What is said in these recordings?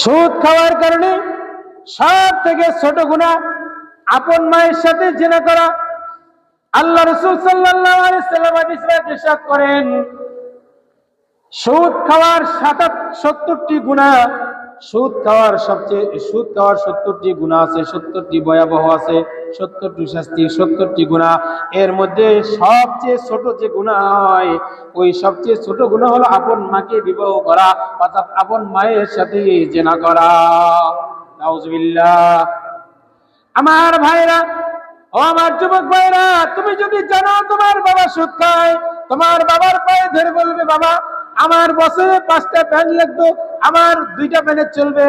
সুদ খাওয়ার কারণে সব থেকে ছোট গুণা আপন মায়ের সাথে জেনা করা। আল্লাহ রসুল সাল্লাহ করেন, সুদ খাওয়ার সাতাত সত্তরটি গুণা সুদ খাওয়ার সবচেয়ে সুদ খাওয়ার সত্তরটি গুণা আছে, সত্তরটি ভয়াবহ আছে, সত্তরটি শাস্তি, সত্তরটি গুণা। এর মধ্যে সবচেয়ে ছোট যে গুণা হয়, ওই সবচেয়ে ছোট গুণা হলো আপন মাকে বিবাহ করা, অর্থাৎ আপন মায়ের সাথে জেনা করা। আমার ভাইরা, ও আমার যুবক ভাইরা, তুমি যদি জানো তোমার বাবা সুদ খায়, তোমার বাবার পায়ে ধরে বলবে, বাবা, আমার বছরে পাঁচটা প্যান লাগতো আমার দুইটা প্যানের চলবে,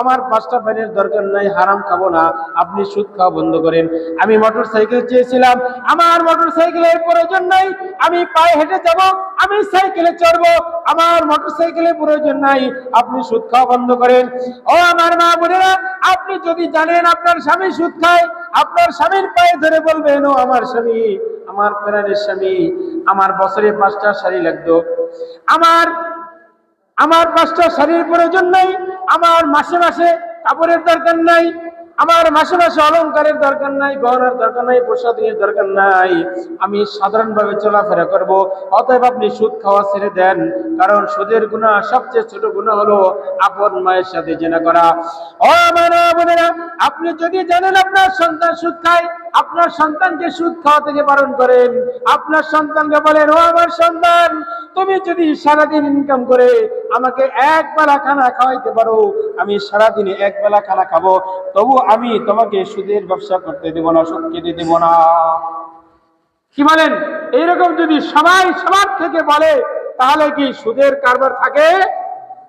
আমার পাঁচটা প্যানের দরকার নাই, হারাম খাব না, আপনি সুদ খাওয়া বন্ধ করেন। আমি মোটর সাইকেল চেয়েছিলাম, আমার মোটর সাইকেলের প্রয়োজন নাই, আমি পায়ে হেঁটে যাব, আমি সাইকেলে চড়বো, আমার মোটর সাইকেলের প্রয়োজন নাই, আপনি সুদ খাওয়া বন্ধ করেন। ও আমার মা বোনেরা, আপনি যদি জানেন আপনার স্বামী সুদ খায়, আপনার স্বামীর পায়ে ধরে বলবেন, ও আমার স্বামী, আমার প্রাণের স্বামী, আমার বছরে পাঁচটা শাড়ি লাগতো। আমার আমার পাঁচটা শাড়ির প্রয়োজন নাই, আমার মাসে মাসে কাপড়ের দরকার নাই, আমার মাসে মাসে অলংকারের দরকার নাই, গহনার দরকার নাই প্রসাদের দরকার নাই। আমি সাধারণভাবে চলাফেরা করব, অতএব আপনি সুদ খাওয়া ছেড়ে দেন, কারণ সুদের গুণা সবচেয়ে ছোট গুণা হলো আপন মায়ের সাথে জেনা করা। ও আমার বোনেরা, আপনি যদি জানেন আপনার সন্তান সুদ খায়, আপনার সন্তানকে সুদ খাওয়া থেকে বারণ করেন। আপনার সন্তানকে বলেন, ও আমার সন্তান তুমি যদি সারাদিন ইনকাম করে আমাকে এক বেলা খানা খাওয়াইতে পারো, আমি সারাদিনে এক বেলা খানা খাব, তবু আমি তোমাকে সুদের ব্যবসা করতে দেব না, সুদ কেটে দেব না। কি বলেন? এইরকম যদি সবাই সবার থেকে বলে, তাহলে কি সুদের কারবার থাকে?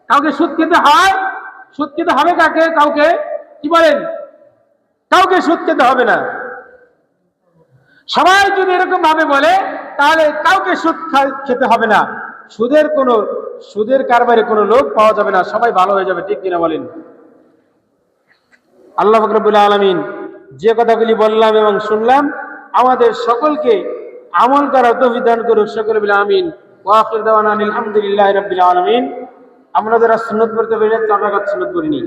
কাউকে সুদ খেতে হয়? সুদ খেতে হবে কাকে? কাউকে? কি বলেন? কাউকে সুদ খেতে হবে না। সবাই যদি এরকম ভাবে বলে, তাহলে কাউকে সুদ খেতে হবে না। সুদের কোনো, সুদের কারবারে কোনো লোক পাওয়া যাবে না, সবাই ভালো হয়ে যাবে, ঠিক কিনা বলেন? আল্লাহ ফকরবুল আলমিন যে কথাগুলি বললাম এবং শুনলাম, আমাদের সকলকে আমল করার তৌফিক দান করুক, সকল বিল আমিন। ওয়াকির দেওয়ান আলহামদুলিল্লাহ রবিল আলমিন। আমরা যারা সুন্নত করতে পেরে তারা কাজ সুন্নত করিনি